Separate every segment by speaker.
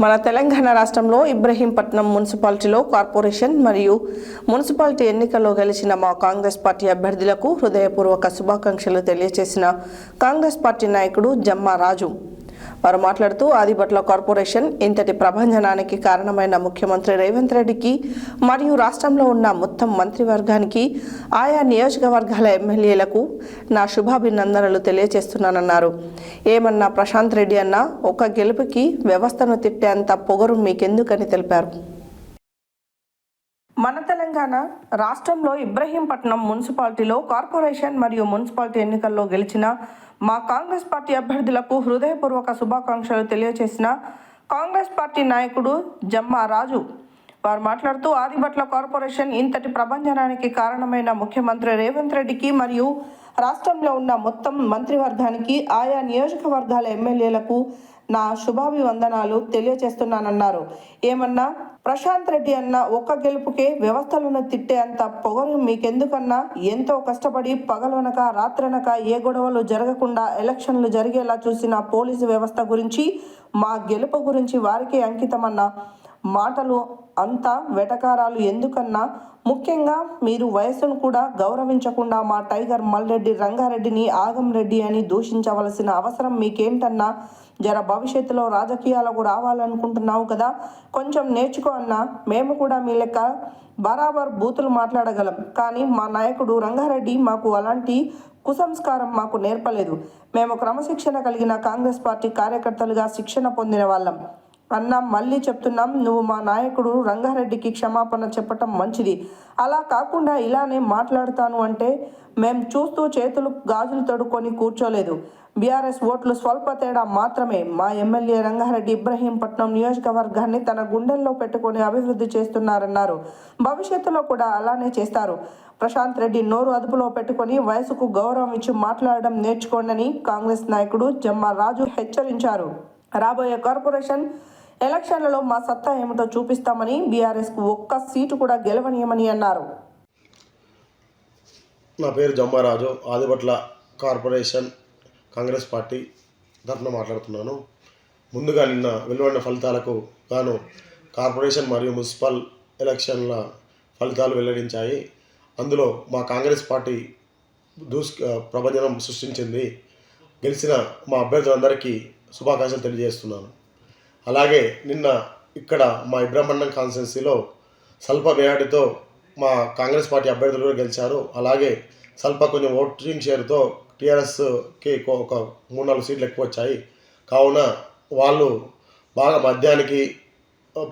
Speaker 1: మన తెలంగాణ రాష్ట్రంలో ఇబ్రహీంపట్నం మున్సిపాలిటీలో కార్పొరేషన్ మరియు మున్సిపాలిటీ ఎన్నికల్లో గెలిచిన మా కాంగ్రెస్ పార్టీ అభ్యర్థులకు హృదయపూర్వక శుభాకాంక్షలు తెలియజేసిన కాంగ్రెస్ పార్టీ నాయకుడు జమ్మా రాజు వారు మాట్లాడుతూ ఆదిపట్ల కార్పొరేషన్ ఇంతటి ప్రభంజనానికి కారణమైన ముఖ్యమంత్రి రేవంత్ రెడ్డికి మరియు రాష్ట్రంలో ఉన్న మొత్తం మంత్రివర్గానికి ఆయా నియోజకవర్గాల ఎమ్మెల్యేలకు నా శుభాభినందనలు తెలియజేస్తున్నానన్నారు. ఏమన్నా ప్రశాంత్ రెడ్డి అన్న ఒక గెలుపుకి వ్యవస్థను తిట్టేంత పొగరు మీకెందుకని తెలిపారు. మన తెలంగాణ రాష్ట్రంలో ఇబ్రహీంపట్నం మున్సిపాలిటీలో కార్పొరేషన్ మరియు మున్సిపాలిటీ ఎన్నికల్లో గెలిచిన మా కాంగ్రెస్ పార్టీ అభ్యర్థులకు హృదయపూర్వక శుభాకాంక్షలు తెలియజేసిన కాంగ్రెస్ పార్టీ నాయకుడు జమ్మా రాజు వారు మాట్లాడుతూ ఆదిభట్ల కార్పొరేషన్ ఇంతటి ప్రభంజనానికి కారణమైన ముఖ్యమంత్రి రేవంత్ రెడ్డికి మరియు రాష్ట్రంలో ఉన్న మొత్తం మంత్రివర్గానికి ఆయా నియోజకవర్గాల ఎమ్మెల్యేలకు నా శుభాభివందనాలు తెలియజేస్తున్నానన్నారు ఏమన్నా? ప్రశాంత్ రెడ్డి అన్న ఒక్క గెలుపుకే వ్యవస్థలను తిట్టే అంత పొగరు మీకెందుకన్నా? ఎంతో కష్టపడి పగలనక రాత్రనక ఏ గొడవలు జరగకుండా ఎలక్షన్లు జరిగేలా చూసిన పోలీసు వ్యవస్థ గురించి మా గెలుపు గురించి వారికి అంకితమన్నా? మాటలు అంతా వెటకారాలు ఎందుకన్నా? ముఖ్యంగా మీరు వయస్సును కూడా గౌరవించకుండా మా టైగర్ మల్రెడ్డి రంగారెడ్డిని ఆగం రెడ్డి అని దూషించవలసిన అవసరం మీకేంటన్నా? జర భవిష్యత్తులో రాజకీయాలకు రావాలనుకుంటున్నావు కదా? కొంచెం నేర్చుకో అన్నా. మేము కూడా మీ లెక్క బరాబర్ బూతులు మాట్లాడగలం. కానీ మా నాయకుడు రంగారెడ్డి మాకు అలాంటి కుసంస్కారం మాకు నేర్పలేదు. మేము క్రమశిక్షణ కలిగిన కాంగ్రెస్ పార్టీ కార్యకర్తలుగా శిక్షణ పొందిన వాళ్ళం. అన్న మళ్ళీ చెప్తున్నాం నువ్వు మా నాయకుడు రంగారెడ్డికి క్షమాపణ చెప్పటం మంచిది. అలా కాకుండా ఇలానే మాట్లాడతాను అంటే మేం చూస్తూ చేతులు గాజులు తడుకొని కూర్చోలేదు. బీఆర్ఎస్ ఓట్లు స్వల్ప తేడా మాత్రమే. మా ఎమ్మెల్యే రంగారెడ్డి ఇబ్రహీంపట్నం నియోజకవర్గాన్ని తన గుండెల్లో పెట్టుకొని అభివృద్ధి చేస్తున్నారన్నారు. భవిష్యత్తులో కూడా అలానే చేస్తారు. ప్రశాంత్ రెడ్డి నోరు అదుపులో పెట్టుకొని వయసుకు గౌరవం ఇచ్చి మాట్లాడడం నేర్చుకోండి కాంగ్రెస్ నాయకుడు జమ్మా రాజు హెచ్చరించారు. రాబోయే కార్పొరేషన్ ఎలక్షన్లలో మా సత్తా ఏమిటో చూపిస్తామని బీఆర్ఎస్కు ఒక్క సీటు కూడా గెలవనీయమని అన్నారు.
Speaker 2: నా పేరు జంబారాజు ఆదిపట్ల కార్పొరేషన్ కాంగ్రెస్ పార్టీ తరఫున మాట్లాడుతున్నాను. ముందుగా నిన్న వెలువడిన ఫలితాలకు గాను కార్పొరేషన్ మరియు మున్సిపల్ ఎలక్షన్ల ఫలితాలు వెల్లడించాయి. అందులో మా కాంగ్రెస్ పార్టీ దూస్ ప్రభంజనం సృష్టించింది. గెలిచిన మా అభ్యర్థులందరికీ శుభాకాంక్షలు తెలియజేస్తున్నాను. అలాగే నిన్న ఇక్కడ మా ఇబ్రహ్మణ్యం కాన్స్టిట్యున్సీలో స్వల్ప మేయాటితో మా కాంగ్రెస్ పార్టీ అభ్యర్థులు కూడా గెలిచారు. అలాగే స్వల్ప కొంచెం ఓటింగ్ షేర్తో టీఆర్ఎస్కి ఒక మూడు నాలుగు సీట్లు ఎక్కువ వచ్చాయి. కావున వాళ్ళు బాగా మద్యానికి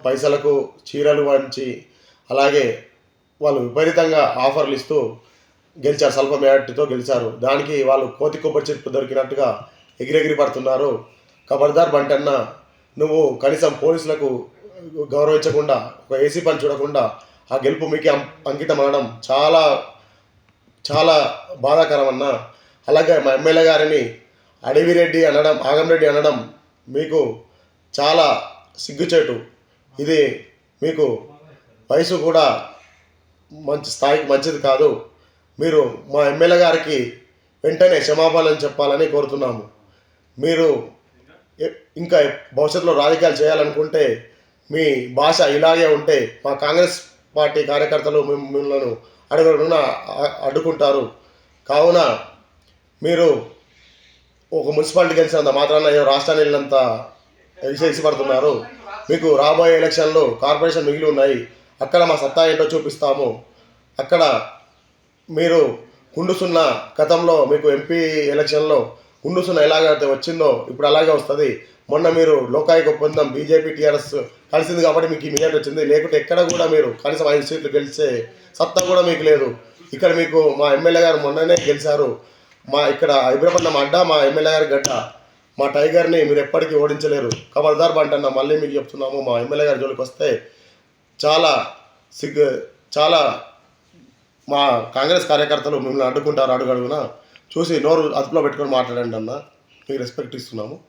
Speaker 2: పైసలకు చీరలు వంచి అలాగే వాళ్ళు విపరీతంగా ఆఫర్లు ఇస్తూ గెలిచారు. స్వల్ప మేయాటితో గెలిచారు. దానికి వాళ్ళు కోతి కొబ్బరి చెట్టు దొరికినట్టుగా ఎగిరెగిరి పడుతున్నారు. ఖబర్దార్ బంటన్న నువ్వు కనీసం పోలీసులకు గౌరవించకుండా ఒక ఏసీ పని చూడకుండా ఆ గెలుపు మీకు అంకితం అనడం చాలా చాలా బాధాకరం అన్న అలాగే మా ఎమ్మెల్యే గారిని అడవిరెడ్డి అనడం ఆగంరెడ్డి అనడం మీకు చాలా సిగ్గుచేటు. ఇది మీకు వయసు కూడా మంచి స్థాయికి మంచిది కాదు. మీరు మా ఎమ్మెల్యే గారికి వెంటనే క్షమాపణలు చెప్పాలని కోరుతున్నాము. మీరు ఇంకా భవిష్యత్తులో రాజకీయాలు చేయాలనుకుంటే మీ భాష ఇలాగే ఉంటే మా కాంగ్రెస్ పార్టీ కార్యకర్తలు మిమ్మల్ని అడుగున అడ్డుకుంటారు. కావున మీరు ఒక మున్సిపాలిటీ గెలిచినంత మాత్రాన రాష్ట్రాన్ని వెళ్ళినంత ఎగిసి పడుతున్నారు మీకు రాబోయే ఎలక్షన్లో కార్పొరేషన్ మిగిలి ఉన్నాయి. అక్కడ మా సత్తా ఏంటో చూపిస్తాము. అక్కడ మీరు కుండుసున్న గతంలో మీకు ఎంపీ ఎలక్షన్లో కుండుసున్న ఎలాగైతే వచ్చిందో ఇప్పుడు అలాగే వస్తుంది. మొన్న మీరు లోకాయకు ఒప్పందం బీజేపీ టీఆర్ఎస్ కలిసింది కాబట్టి మీకు ఈ మెజార్టీ వచ్చింది. లేకుంటే ఎక్కడ కూడా మీరు కనీసం ఐదు సీట్లు గెలిచే సత్తా కూడా మీకు లేదు. ఇక్కడ మీకు మా ఎమ్మెల్యే గారు మొన్ననే గెలిచారు. మా ఇక్కడ ఇబ్రహ్మణ్యం అడ్డ మా ఎమ్మెల్యే గారి గడ్డ. మా టైగర్ని మీరు ఎప్పటికీ ఓడించలేరు. కబర్దార్ బంటన్న మళ్ళీ మీకు చెప్తున్నాము. మా ఎమ్మెల్యే గారి జోలికి వస్తే చాలా సిగ్గు చాలా మా కాంగ్రెస్ కార్యకర్తలు మిమ్మల్ని అడ్డుకుంటారు అడుగడుగున. చూసి నోరు అదుపులో పెట్టుకొని మాట్లాడండి అన్న. మీకు రెస్పెక్ట్ ఇస్తున్నాము.